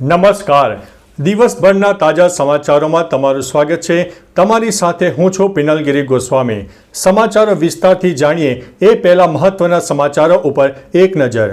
નમસ્કાર. દિવસભરના તાજા સમાચારોમાં તમારું સ્વાગત છે. તમારી સાથે હું છું પિનલગીરી ગોસ્વામી. સમાચારો વિસ્તારથી જાણીએ એ પહેલા મહત્વના સમાચારો ઉપર એક નજર.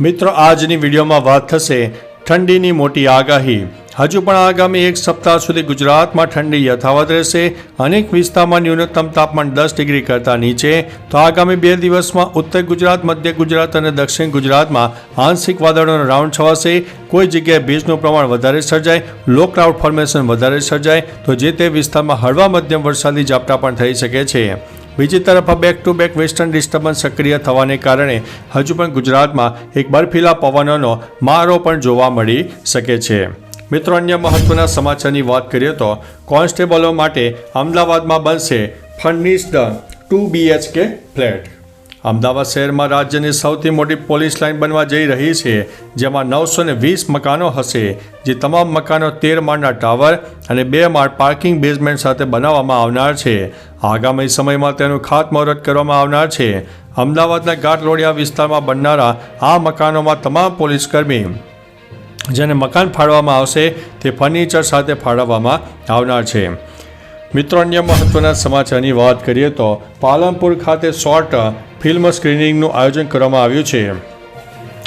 મિત્રો, આજની વિડીયોમાં વાત થશે ઠંડીની મોટી આગાહી. હજુ પણ આગામી એક સપ્તાહ સુધી ગુજરાતમાં ઠંડી યથાવત રહેશે. અનેક વિસ્તારમાં ન્યૂનતમ તાપમાન દસ ડિગ્રી કરતાં નીચે. તો આગામી બે દિવસમાં ઉત્તર ગુજરાત, મધ્ય ગુજરાત અને દક્ષિણ ગુજરાતમાં આંશિક વાદળોનો રાઉન્ડ છવાશે. કોઈ જગ્યાએ ભેજનું પ્રમાણ વધારે સર્જાય. લો ક્લાઉડ ફોર્મેશન વધારે સર્જાય. તો જે તે વિસ્તારમાં હળવા મધ્યમ વરસાદી ઝાપટા પણ થઈ શકે છે. બીજી તરફ back to back western disturbance સક્રિય થવાને કારણે હજુ પણ ગુજરાતમાં એક બર્ફીલા પવનોનો મારો પણ જોવા મળી શકે છે. મિત્રો, અન્ય મહત્વના સમાચારની વાત કરીએ તો કોન્સ્ટેબલો માટે અમદાવાદમાં બનશે furnished two BHK flat. Ahmedabad શહેરમાં રાજ્યની સૌથી મોટી પોલીસ લાઇન બનવા જઈ રહી છે, જેમાં નવસો ને વીસ મકાનો હશે, જે તમામ મકાનો તેર માળના ટાવર અને બે માળ પાર્કિંગ બેઝમેન્ટ સાથે બનાવવામાં આવનાર છે. આગામી સમયમાં તેનું ખાતમુહૂર્ત કરવામાં આવનાર છે. અમદાવાદના ઘાટલોડિયા વિસ્તારમાં બનનારા આ મકાનોમાં તમામ પોલીસકર્મી જેને મકાન ફાળવામાં આવશે, તે ફર્નિચર સાથે ફાળવવામાં આવનાર છે. મિત્રો, અન્ય મહત્વના સમાચારની વાત કરીએ તો પાલનપુર ખાતે શોર્ટ ફિલ્મ સ્ક્રીનિંગનું આયોજન કરવામાં આવ્યું છે.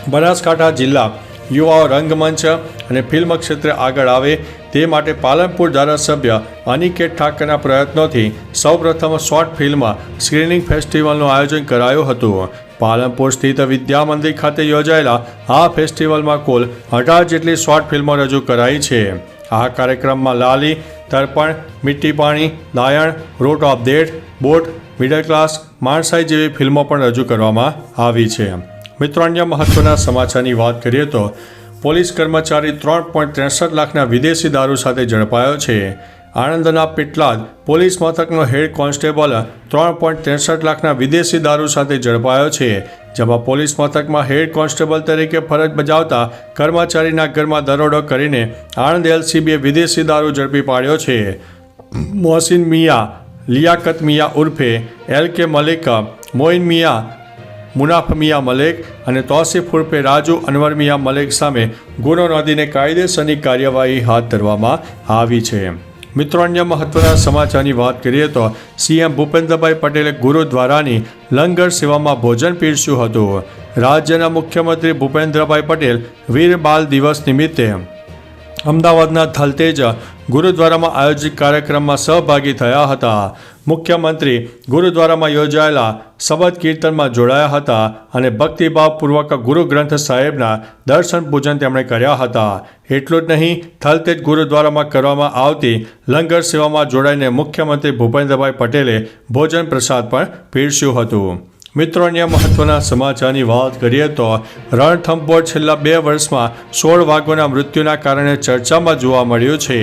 બનાસકાંઠા જિલ્લા યુવાઓ રંગમંચ અને ફિલ્મ ક્ષેત્રે આગળ આવે તે માટે પાલનપુર ધારાસભ્ય અનિકેત ઠાકરના પ્રયત્નોથી સૌપ્રથમ શોર્ટ ફિલ્મ સ્ક્રીનિંગ ફેસ્ટિવલનું આયોજન કરાયું હતું. પાલનપુર સ્થિત વિદ્યા મંદિર ખાતે યોજાયેલા આ ફેસ્ટિવલમાં કુલ અઢાર જેટલી શોર્ટ ફિલ્મો રજૂ કરાઈ છે. આ કાર્યક્રમમાં Lali, Tarpan Mitti Pani Dayan root of date boat middle class Manasai જેવી ફિલ્મો પણ રજૂ કરવામાં આવી છે. મિત્રો, અન્ય મહત્વના સમાચારની વાત કરીએ તો પોલીસ કર્મચારી ત્રણ પોઈન્ટ ત્રેસઠ લાખના વિદેશી દારૂ સાથે ઝડપાયો છે. આણંદના પેટલાદ પોલીસ મથકનો હેડ કોન્સ્ટેબલ ત્રણ પોઈન્ટ ત્રેસઠ લાખના વિદેશી દારૂ સાથે ઝડપાયો છે, જેમાં પોલીસ મથકમાં હેડ કોન્સ્ટેબલ તરીકે ફરજ બજાવતા કર્મચારીના ઘરમાં દરોડો કરીને આણંદ એલસીબીએ વિદેશી દારૂ ઝડપી પાડ્યો છે. મોહસિન મિયા, લિયાકત મિયા ઉર્ફે એલ કે મલિક, મોઇન મિયા, મુનાફ મિયા મલેક અને તોસિફ ઉર્ફે રાજુ અનવર મિયા મલેક સામે ગુનો નોંધીને કાયદેસરની કાર્યવાહી હાથ ધરવામાં આવી છે. મિત્રો, અન્ય મહત્વના સમાચારની વાત કરીએ તો સીએમ ભૂપેન્દ્રભાઈ પટેલે ગુરુદ્વારાની લંગર સેવામાં ભોજન પીરસ્યું હતું. રાજ્યના મુખ્યમંત્રી ભૂપેન્દ્રભાઈ પટેલ વીર બાલ દિવસ નિમિત્તે. અમદાવાદના થલતેજ ગુરુદ્વારામાં આયોજિત કાર્યક્રમમાં સહભાગી થયા હતા. મુખ્યમંત્રી ગુરુદ્વારામાં યોજાયેલા શબદ કીર્તનમાં જોડાયા હતા અને ભક્તિભાવપૂર્વક ગુરુ ગ્રંથ સાહેબના દર્શન પૂજન તેમણે કર્યા હતા. એટલું જ નહીં, થલતેજ ગુરુદ્વારામાં કરવામાં આવતી લંગર સેવામાં જોડાઈને મુખ્યમંત્રી ભૂપેન્દ્રભાઈ પટેલે ભોજન પ્રસાદ પણ પીરસ્યું હતું. મિત્રો અન્ય મહત્વના સમાચારની વાત કરીએ તો રણથંભોર છેલ્લા બે વર્ષમાં સોળ વાઘોના મૃત્યુના કારણે ચર્ચામાં જોવા મળ્યું છે.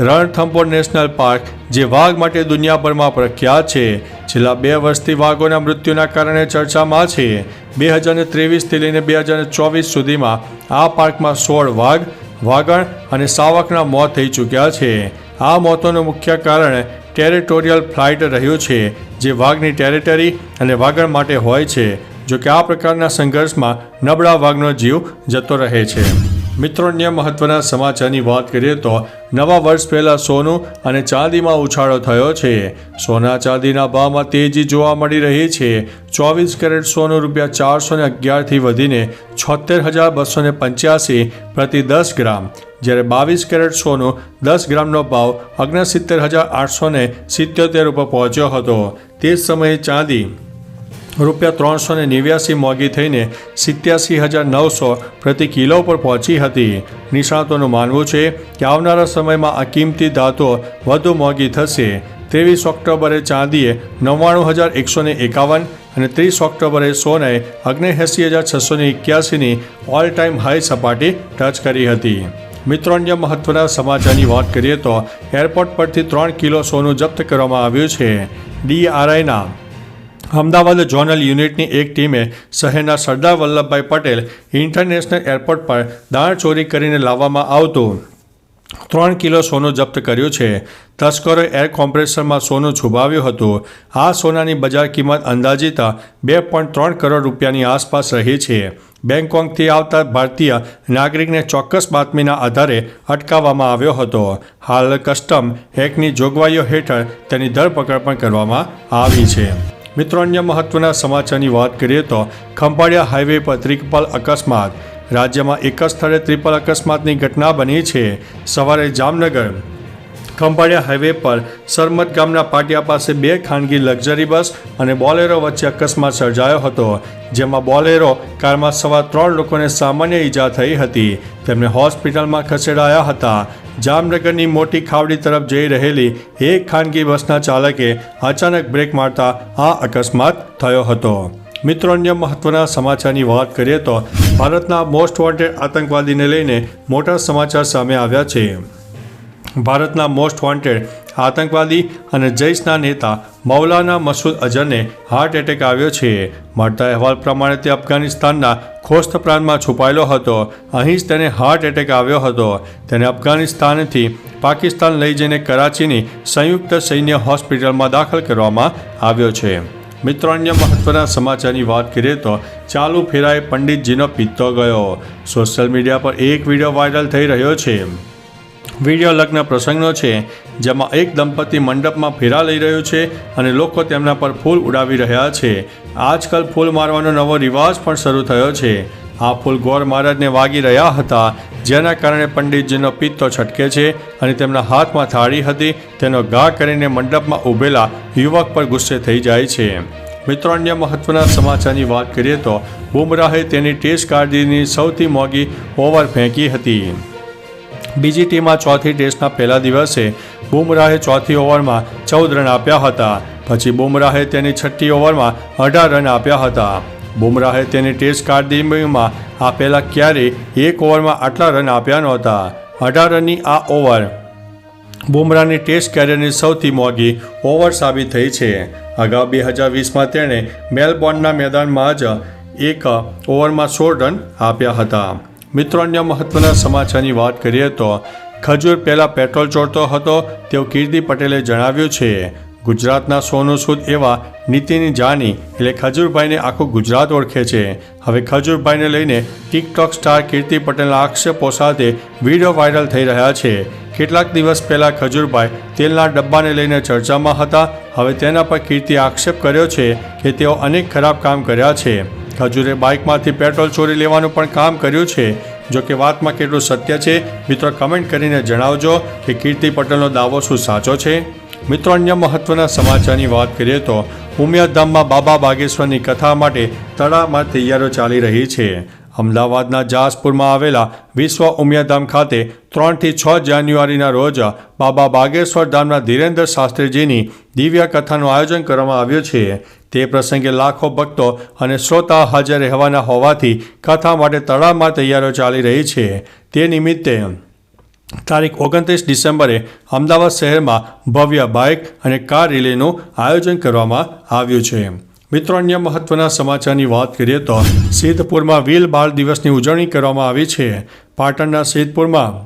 રણથંભોર નેશનલ પાર્ક, જે વાઘ માટે દુનિયાભરમાં પ્રખ્યાત છે, છેલ્લા બે વર્ષથી વાઘોના મૃત્યુના કારણે ચર્ચામાં છે. બે હજાર ત્રેવીસથી લઈને બે હજાર ચોવીસ સુધીમાં આ પાર્કમાં સોળ વાઘ, વાગણ અને સાવકના મોત થઈ ચૂક્યા છે. આ મોતોનું મુખ્ય કારણ ટેરિટોરિયલ ફ્લાઇટ રહ્યું છે. જે વાઘની ટેરેટરી અને વાગણ માટે હોય છે જો કે આ પ્રકારના સંઘર્ષમાં નબળા વાઘનો જીવ જતો રહે છે. મિત્રો અન્ય મહત્વના સમાચારની વાત કરીએ તો નવા વર્ષ પહેલાં સોનું અને ચાંદીમાં ઉછાળો થયો છે. સોના ચાંદીના ભાવમાં તેજી જોવા મળી રહી છે. ચોવીસ કેરેટ સોનું રૂપિયા ચારસો ને અગિયારથી વધીને છોતેર હજાર બસો ને પંચ્યાસી પ્રતિ દસ ગ્રામ. જ્યારે બાવીસ કેરેટ સોનું દસ ગ્રામનો ભાવ ઓગણસિત્તેર હજાર આઠસો ને સિત્યોતેર ઉપર પહોંચ્યો હતો. તે સમયે ચાંદી રૂપિયા ત્રણસો ને નેવ્યાસી મોંઘી થઈને સિત્યાસી હજાર નવસો પ્રતિ કિલો પર પહોંચી હતી. નિષ્ણાતોનું માનવું છે કે આવનારા સમયમાં આ કિંમતી ધાતુઓ વધુ મોંઘી થશે. ત્રેવીસ ઓક્ટોબરે ચાંદીએ નવ્વાણું હજાર એકસો ને એકાવન અને ત્રીસ ઓક્ટોબરે સોનાએ અગ્નેએંસી હજાર છસો ને એક્યાસીની ઓલ ટાઈમ હાઈ સપાટી ટચ કરી હતી. મિત્રો, અન્ય મહત્વના સમાચારની વાત કરીએ તો એરપોર્ટ પરથી ત્રણ કિલો સોનું જપ્ત કરવામાં આવ્યું છે. ડીઆરઆઈના અમદાવાદ ઝોનલ યુનિટની એક ટીમે શહેરના સરદાર વલ્લભભાઈ પટેલ ઇન્ટરનેશનલ એરપોર્ટ પર દાણ ચોરી કરીને લાવવામાં આવતું ત્રણ કિલો સોનું જપ્ત કર્યું છે. તસ્કરોએ એર કોમ્પ્રેસરમાં સોનું છુપાવ્યું હતું. આ સોનાની બજાર કિંમત અંદાજિત બે પોઈન્ટ ત્રણ કરોડ રૂપિયાની આસપાસ રહી છે. બેંગકોંગથી આવતા ભારતીય નાગરિકને ચોક્કસ બાતમીના આધારે અટકાવવામાં આવ્યો હતો. હાલ કસ્ટમ એક્ટની જોગવાઈઓ હેઠળ તેની ધરપકડ પણ કરવામાં આવી છે. મિત્રો, અન્ય મહત્વના સમાચારની વાત કરીએ તો ખંભાળિયા હાઈવે પર ત્રિપલ અકસ્માત. રાજ્યમાં એક જ સ્થળે ત્રિપલ અકસ્માતની ઘટના બની છે. સવારે જામનગર ખંભાળિયા હાઈવે પર સરમત ગામના પાટિયા પાસે બે ખાનગી લક્ઝરી બસ અને બોલેરો વચ્ચે અકસ્માત સર્જાયો હતો, જેમાં બોલેરો કારમાં સવાર ત્રણ લોકોને સામાન્ય ઈજા થઈ હતી. તેમને હોસ્પિટલમાં ખસેડાયા હતા. જામનગરની મોટી ખાવડી તરફ જઈ રહેલી એક ખાનગી બસના ચાલકે અચાનક બ્રેક મારતા આ અકસ્માત થયો હતો. મિત્રો, અન્ય મહત્વના સમાચારની વાત કરીએ તો ભારતના મોસ્ટ વોન્ટેડ આતંકવાદીને લઈને મોટા સમાચાર સામે આવ્યા છે. ભારતના મોસ્ટ વોન્ટેડ આતંકવાદી અને જૈશના નેતા મૌલાના મસૂદ અઝહરને હાર્ટ એટેક આવ્યો છે. મળતા અહેવાલ પ્રમાણે તે અફઘાનિસ્તાનના ખોસ્ત પ્રાંતમાં છુપાયેલો હતો. અહીં જ તેને હાર્ટ એટેક આવ્યો હતો. તેને અફઘાનિસ્તાનથી પાકિસ્તાન લઈ જઈને કરાચીની સંયુક્ત સૈન્ય હોસ્પિટલમાં દાખલ કરવામાં આવ્યો છે. મિત્રો, અન્ય મહત્વના સમાચારની વાત કરીએ તો ચાલુ ફેરાએ પંડિતજીનો પિત્તો ગયો. સોશિયલ મીડિયા પર એક વીડિયો વાયરલ થઈ રહ્યો છે. વીડિયો લગ્ન પ્રસંગનો છે, જેમાં એક દંપતી મંડપમાં ફેરા લઈ રહ્યું છે અને લોકો તેમના પર ફૂલ ઉડાવી રહ્યા છે. આજકાલ ફૂલ મારવાનો નવો રિવાજ પણ શરૂ થયો છે. આ ફૂલ ગોર મહારાજને વાગી રહ્યા હતા, જેના કારણે પંડિતજીનો પિત્તો છટકે છે અને તેમના હાથમાં થાળી હતી, તેનો ઘા કરીને મંડપમાં ઊભેલા યુવક પર ગુસ્સે થઈ જાય છે. મિત્રો, અન્ય મહત્વના સમાચારની વાત કરીએ તો બુમરાહે તેની ટેસ્ટ કાળજીની સૌથી મોંઘી ઓવર ફેંકી હતી. બીજી ટીમમાં ચોથી ટેસ્ટના પહેલા દિવસે બુમરાહે ચોથી ઓવરમાં ચૌદ રન આપ્યા હતા. પછી બુમરાહે તેની છઠ્ઠી ઓવરમાં અઢાર રન આપ્યા હતા. બુમરાહે તેની ટેસ્ટ કારકિર્દીમાં આ પહેલાં ક્યારેય એક ઓવરમાં આટલા રન આપ્યા નહોતા. અઢાર રનની આ ઓવર બુમરાહની ટેસ્ટ કેરિયરની સૌથી મોંઘી ઓવર સાબિત થઈ છે. અગાઉ બે હજાર વીસમાં તેણે મેલબોર્નના મેદાનમાં જ એક ઓવરમાં સોળ રન આપ્યા હતા. મિત્રો, અન્ય મહત્વના સમાચારની વાત કરીએ તો ખજૂર પહેલાં પેટ્રોલ ચોરતો હતો. તેવું કીર્તિ પટેલે જણાવ્યું છે, ગુજરાતના સોનું સૂદ એવા નીતિની જાની એટલે ખજૂરભાઈને આખું ગુજરાત ઓળખે છે. હવે ખજૂરભાઈને લઈને ટિકટોક સ્ટાર કીર્તિ પટેલના આક્ષેપો સાથે વીડિયો વાયરલ થઈ રહ્યા છે. કેટલાક દિવસ પહેલાં ખજૂરભાઈ તેલના ડબ્બાને લઈને ચર્ચામાં હતા. હવે તેના પર કીર્તિ આક્ષેપ કર્યો છે કે તેઓ અનેક ખરાબ કામ કર્યા છે. ખજૂરે બાઇકમાંથી પેટ્રોલ ચોરી લેવાનું પણ કામ કર્યું છે. જો કે વાતમાં કેટલું સત્ય છે, મિત્રો કમેન્ટ કરીને જણાવજો કે કીર્તિ પટેલનો દાવો શું સાચો છે? મિત્રો, અન્ય મહત્વના સમાચારની વાત કરીએ તો ઉમિયાધામમાં બાબા બાગેશ્વરની કથા માટે તળાવમાં તૈયારીઓ ચાલી રહી છે. અમદાવાદના જાસપુરમાં આવેલા વિશ્વ ઉમિયાધામ ખાતે ત્રણથી છ જાન્યુઆરીના રોજ બાબા બાગેશ્વર ધામના ધીરેન્દ્ર શાસ્ત્રીજીની દિવ્ય કથાનું આયોજન કરવામાં આવ્યું છે. તે પ્રસંગે લાખો ભક્તો અને શ્રોતા હાજર રહેવાના હોવાથી કથા માટે તળાવમાં તૈયારીઓ ચાલી રહી છે. તે નિમિત્તે તારીખ ઓગણત્રીસ ડિસેમ્બરે અમદાવાદ શહેરમાં ભવ્ય બાઇક અને કાર રેલીનું આયોજન કરવામાં આવ્યું છે. મિત્રો, અન્ય મહત્વના સમાચારની વાત કરીએ તો સિદ્ધપુરમાં વીલ બાળ દિવસની ઉજવણી કરવામાં આવી છે. પાટણના સિદ્ધપુરમાં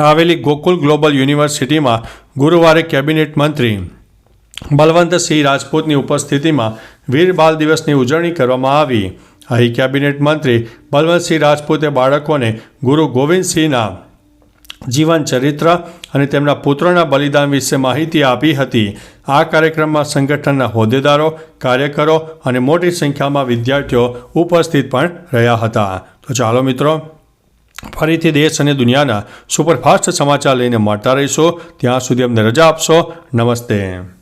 આવેલી ગોકુલ ગ્લોબલ યુનિવર્સિટીમાં ગુરુવારે કેબિનેટ મંત્રી બલવંતસિંહ રાજપૂતની ઉપસ્થિતિમાં વીર બાલ દિવસની ઉજવણી કરવામાં આવી. અહીં કેબિનેટ મંત્રી બલવંતસિંહ રાજપૂતે બાળકોને ગુરુ ગોવિંદસિંહના જીવન ચરિત્ર અને તેમના પુત્રના બલિદાન વિશે માહિતી આપી હતી. આ કાર્યક્રમમાં સંગઠનના હોદ્દેદારો, કાર્યકરો અને મોટી સંખ્યામાં વિદ્યાર્થીઓ ઉપસ્થિત પણ રહ્યા હતા. તો ચાલો મિત્રો, ફરીથી દેશ અને દુનિયાના સુપરફાસ્ટ સમાચાર લઈને મળતા રહીશું. ત્યાં સુધી અમને રજા આપશો. નમસ્તે.